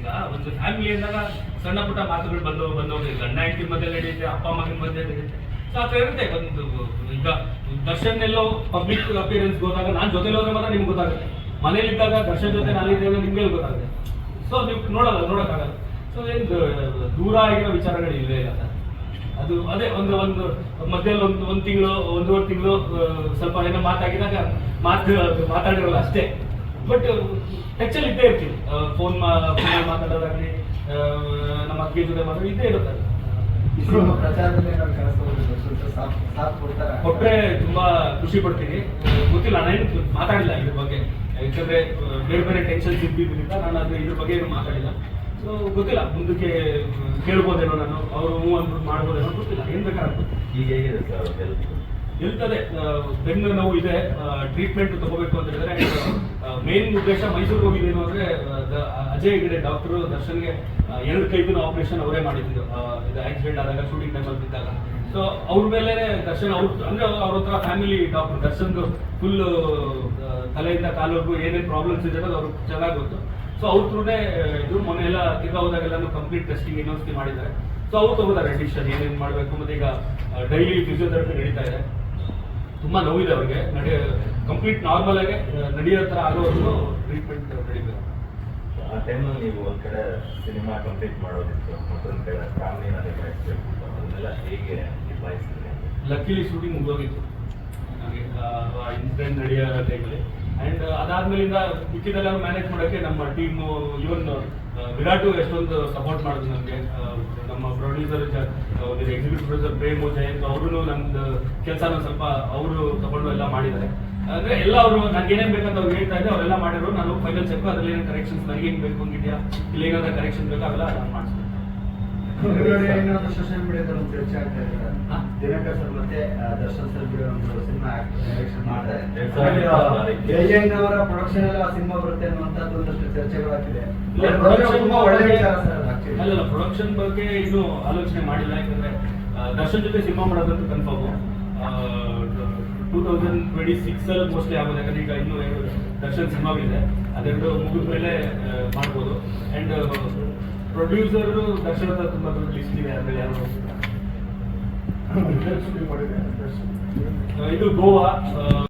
ಈಗ ಒಂದು ಫ್ಯಾಮಿಲಿ ಅಂದಾಗ ಸಣ್ಣ ಪುಟ್ಟ ಮಾತುಗಳು ಬಂದು ಬಂದೋಗಿ ಗಂಡ ಹೆಂಡತಿ ಮಧ್ಯೆ ನಡೆಯುತ್ತೆ, ಅಪ್ಪ ಮಗನ ಮಧ್ಯೆ ನಡೆಯುತ್ತೆ. ಸೊ ಆ ಥರ ಇರುತ್ತೆ. ಒಂದು ಈಗ ದರ್ಶನ್ ಎಲ್ಲೋ ಪಬ್ಲಿಕ್ ಅಪಿಯರೆನ್ಸ್ ಹೋದಾಗ ನಾನು ಜೊತೆಲಿ ಹೋದ್ರೆ ಮಾತ್ರ ನಿಮ್ಗೆ ಗೊತ್ತಾಗುತ್ತೆ. ಮನೇಲಿದ್ದಾಗ ದರ್ಶನ್ ಜೊತೆ ನಾನಿದ್ದೇವೆ ನಿಮ್ಗೆ ಗೊತ್ತಾಗುತ್ತೆ. ಸೊ ನೀವು ನೋಡಲ್ಲ, ನೋಡೋಕ್ಕಾಗಲ್ಲ. ಸೊ ಏನು ದೂರ ಆಗಿರೋ ವಿಚಾರಗಳು ಇಲ್ಲೇ ಇಲ್ಲ ಸರ್. ಅದು ಅದೇ ಒಂದು ಒಂದು ಮಧ್ಯದಲ್ಲಿ ಒಂದು ಒಂದು ತಿಂಗಳು, ಒಂದೂವರೆ ತಿಂಗಳು ಸ್ವಲ್ಪ ಏನೋ ಮಾತಾಗಿದಾಗ ಮಾತು, ಮಾತಾಡಿರಲ್ಲ ಅಷ್ಟೇ. ಬಟ್ ಟಚಲ್ಲಿ ಇದ್ದೇ ಇರ್ತೀವಿ ಫೋನ್ ಮಾತಾಡೋದಾಗ್ಲಿ ಆ, ನಮ್ಮ ಅಕ್ಕಿ ಜೊತೆ ಮಾತಾಡಿ ಇದ್ದೇ ಇರುತ್ತೆ ಕೊಟ್ಟರೆ ತುಂಬಾ ಖುಷಿ ಪಡ್ತೀನಿ. ಗೊತ್ತಿಲ್ಲ ನಾನೇನು ಮಾತಾಡಿಲ್ಲ ಇದ್ರ ಬಗ್ಗೆ. ಯಾಕಂದ್ರೆ ಬೇರೆ ಬೇರೆ ಟೆನ್ಷನ್ ಇದ್ದಿದ್ದರಿಂದ ನಾನು ಅದು ಇದ್ರ ಬಗ್ಗೆ ಏನು ಮಾತಾಡಿಲ್ಲ. ಸೊ ಗೊತ್ತಿಲ್ಲ ಮುಂದಕ್ಕೆ ಕೇಳ್ಬೋದೇನೋ ನಾನು ಅವರು ಹ್ಞೂ ಅಂದ್ಬಿಟ್ಟು ಮಾಡ್ಬೋದೇನೋ ಗೊತ್ತಿಲ್ಲ ಏನ್ ಬೇಕಾಗುತ್ತೆ ಈಗ ಹೇಗಿದೆ ಸರ್ ಇರ್ತದೆ ಬೆಂಗಳೂರು ಬೆನ್ನು ನೋವು ಇದೆ ಟ್ರೀಟ್ಮೆಂಟ್ ತಗೋಬೇಕು ಅಂತ ಹೇಳಿದ್ರೆ ಮೇನ್ ಉದ್ದೇಶ ಮೈಸೂರಿಗೆ ಹೋಗಿದ್ದೇನು ಅಂದ್ರೆ ಅಜಯ್ ಹೆಗಡೆ ಡಾಕ್ಟರ್ ದರ್ಶನ್ಗೆ ಎರಡು ಕೈದಿನ ಆಪರೇಷನ್ ಅವರೇ ಮಾಡಿದ್ರು. ಇದು ಆಕ್ಸಿಡೆಂಟ್ ಆದಾಗ ಶೂಟಿಂಗ್ ಟೈಮಲ್ಲಿ ಬಿದ್ದಾಗ ಸೊ ಅವ್ರ ಮೇಲೆ ದರ್ಶನ್, ಅವ್ರ, ಅಂದ್ರೆ ಅವ್ರ ಹತ್ರ ಫ್ಯಾಮಿಲಿ ಡಾಕ್ಟರ್ ದರ್ಶನ್ ಫುಲ್ ತಲೆಯಿಂದ ಕಾಲವರೆಗೂ ಏನೇನು ಪ್ರಾಬ್ಲಮ್ಸ್ ಇದೆ ಅನ್ನೋದು ಅವ್ರಿಗೆ ಚೆನ್ನಾಗಿ ಗೊತ್ತು. ಸೊ ಅವ್ರ ಥ್ರೂನೇ ಇದು ಮೊನ್ನೆ ಎಲ್ಲ ತಿರ್ಗಾ ಹೋದಾಗೆಲ್ಲ ಕಂಪ್ಲೀಟ್ ಟೆಸ್ಟಿಂಗ್ ಇನ್ನೊಂದ್ಸತಿ ಮಾಡಿದ್ದಾರೆ. ಸೊ ಅವ್ರು ತಗೋತಾರೆ ಡಿಸಿಷನ್ ಏನೇನು ಮಾಡಬೇಕು ಮತ್ತೆ ಈಗ ಡೈಲಿ ಫಿಸಿಯೋಥೆರಪಿ ನಡೀತಾ ಇದೆ. ತುಂಬಾ ನೋವಿದೆ ಅವ್ರಿಗೆ. ನಡೆ ಕಂಪ್ಲೀಟ್ ನಾರ್ಮಲ್ ಆಗಿ ನಡೆಯೋ ಥರ ಆಗೋವರೆಗೂ ಟ್ರೀಟ್ಮೆಂಟ್ ನಡೀಬೇಕು. ಆ ಟೈಮಲ್ಲಿ ನೀವು ಒಂದ್ ಕಡೆ ಸಿನಿಮಾ ಕಂಪ್ಲೀಟ್ ಮಾಡೋದಿತ್ತು ಮತ್ತೊಂದ್ ಕಡೆ ಫ್ಯಾಮಿಲಿನ ನಿಭಾಯಿಸ್ಬೇಕು ಅದನ್ನೆಲ್ಲ ಹೇಗೆ ನಿಭಾಯಿಸಿದ್ರೆ? ಲಕ್ಕಿಲಿ ಶೂಟಿಂಗ್ ಮುಗೋಗಿತ್ತು ನನಗೆ ಇನ್ಸಿಡೆಂಟ್ ನಡೆಯೋ ಟೈಮಲ್ಲಿ ಆ್ಯಂಡ್ ಅದಾದ್ಮೇಲಿಂದ ಮಿಕ್ಕಿದೆಲ್ಲ ಮ್ಯಾನೇಜ್ ಮಾಡೋಕ್ಕೆ ನಮ್ಮ ಟೀಮು ಇವನ್ ವಿರಾಟು ಎಷ್ಟೊಂದು ಸಪೋರ್ಟ್ ಮಾಡಿದ್ರು ನಮಗೆ. ನಮ್ಮ producer executive producer Prem, Jayanth ಅವರು ನಮ್ದು ಕೆಲಸನ ಸ್ವಲ್ಪ ಅವರು ತಗೊಂಡು ಎಲ್ಲ ಮಾಡಿದ್ದಾರೆ. ಅಂದ್ರೆ ಎಲ್ಲ ಅವರು ನನಗೆ ಏನೇನು ಬೇಕಂತ ಅವ್ರು ಹೇಳ್ತಾ ಇದ್ದೆ ಅವರೆಲ್ಲ ಮಾಡಿದ್ರು ನಾನು ಫೈನಲ್ ಚೆಕ್ ಅದ್ರಲ್ಲಿ ಏನೇನು ಕರೆಕ್ಷನ್ಸ್ ನನಗೆ ಏನು ಬೇಕು ಹಂಗಿದೆಯಾ? ಇಲ್ಲ ಏನಾದ್ರೂ ಕರೆಕ್ಷನ್ ಬೇಕು? ಅವೆಲ್ಲ ನಾನು ಮಾಡಿಸ್ತೀನಿ ಸೋಷಿಯಲ್ ಮೀಡಿಯಾದಲ್ಲಿ ಒಂದು ಚರ್ಚೆ ಆಗ್ತಾ ಇದೆ ಹಾ? ದಿನಕರ್ ಸರ್ ಮತ್ತೆ ದರ್ಶನ್ ಸರ್ ಬಿಡೋ ಒಂದು ಸಿನಿಮಾ ಡೈರೆಕ್ಷನ್ ಮಾಡ್ತಾರೆ ಅವರ ಪ್ರೊಡಕ್ಷನ್ ಎಲ್ಲ ಸಿನಿಮಾ ಬರುತ್ತೆ ಅನ್ನುವಂಥದ್ದು ಒಂದಷ್ಟು ಚರ್ಚೆಗಳಾಗ್ತಿದೆ ಇಲ್ಲ, ಅವ್ರು ತುಂಬಾ ಒಳ್ಳೆ ವಿಚಾರ ಸರ್ ಅದು ಅಲ್ಲಲ್ಲ ಪ್ರೊಡಕ್ಷನ್ ಬಗ್ಗೆ ಇನ್ನೂ ಆಲೋಚನೆ ಮಾಡಿಲ್ಲ. ಯಾಕಂದ್ರೆ ದರ್ಶನ್ ಜೊತೆ ಸಿನಿಮಾ ಮಾಡೋದಂತ confirm two thousand twenty six ಅಲ್ಲಿ ಮೋಸ್ಟ್ಲಿ ಆಗೋದು. ಯಾಕಂದ್ರೆ ಈಗ ಇನ್ನೂ ದರ್ಶನ್ ಸಿನಿಮಾಗಳಿದೆ ಅದೆರಡು ಮುಗಿದ ಮೇಲೆ ಮಾಡ್ಬೋದು. ಅಂಡ್ ಪ್ರೊಡ್ಯೂಸರ್ ದಕ್ಷಿಣ ತುಂಬಾ ಲಿಸ್ಟ್ ಇದೆ ಅದ್ರಲ್ಲಿ ಯಾರು? ಇದು ಗೋವಾ